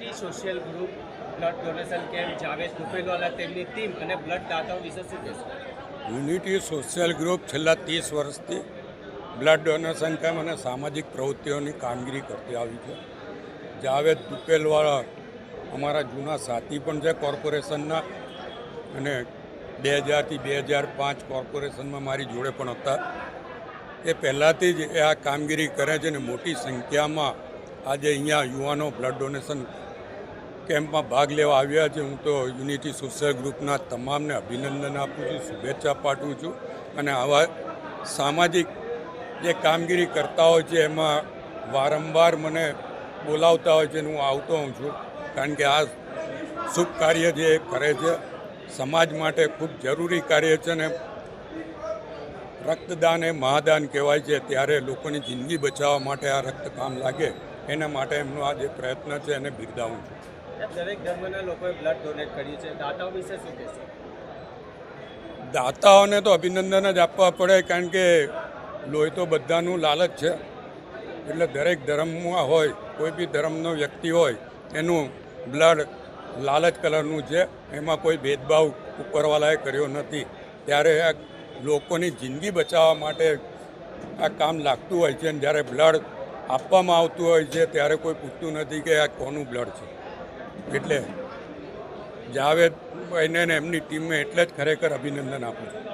Blood donation camp Javed Dupelwala તેમની team અને blood દાતાઓ વિશે શું કહેશો? યુનિટી સોશિયલ ગ્રુપ છેલ્લા ત્રીસ વર્ષથી બ્લડ ડોનેશન કેમ્પ અને સામાજિક પ્રવૃત્તિઓની કામગીરી કરતી આવી છે. જાવેદ દુપેલવાળા અમારા જૂના સાથી પણ છે કોર્પોરેશનના અને બે હજારથી બે હજાર પાંચ કોર્પોરેશનમાં મારી જોડે પણ હતા. એ પહેલાંથી જ એ આ કામગીરી કરે છે અને મોટી સંખ્યામાં આજે અહીંયા યુવાનો બ્લડ ડોનેશન કેમ્પમાં ભાગ લેવા આવ્યા છે. હું તો યુનિટી સોશિયલ ગ્રુપના તમામને અભિનંદન આપું છું, શુભેચ્છા પાઠવું છું અને આવા સામાજિક જે કામગીરી કરતા હોય છે, એમાં વારંવાર મને બોલાવતા હોય છે અને હું આવતો હોઉં છું. કારણ કે આ શુભ કાર્ય જે એ કરે છે, સમાજ માટે ખૂબ જરૂરી કાર્ય છે અને રક્તદાન એ મહાદાન કહેવાય છે. ત્યારે લોકોની જિંદગી બચાવવા માટે આ રક્તકામ લાગે. એના માટે એમનો આ જે પ્રયત્ન છે, એને બિરદાવું છું. દરેક ધર્મના લોકોએ બ્લડ ડોનેટ કર્યું છે. દાતાઓ વિશે શું કહેશો? દાતાઓને તો અભિનંદન જ આપવા પડે, કારણ કે લોહી તો બધાનું લાલચ છે. એટલે દરેક ધર્મમાં હોય, કોઈ બી ધર્મનો વ્યક્તિ હોય, એનું બ્લડ લાલચ કલરનું છે. એમાં કોઈ ભેદભાવ ઉપરવાલાએ કર્યો નથી. ત્યારે આ લોકોની જિંદગી બચાવવા માટે આ કામ લાગતું હોય છે. અને જ્યારે બ્લડ આપવામાં આવતું હોય છે, ત્યારે કોઈ પૂછતું નથી કે આ કોનું બ્લડ છે. એટલે જાવેદ ભાઈને ને એમની ટીમને એટલે જ ખરેખર અભિનંદન આપું છું.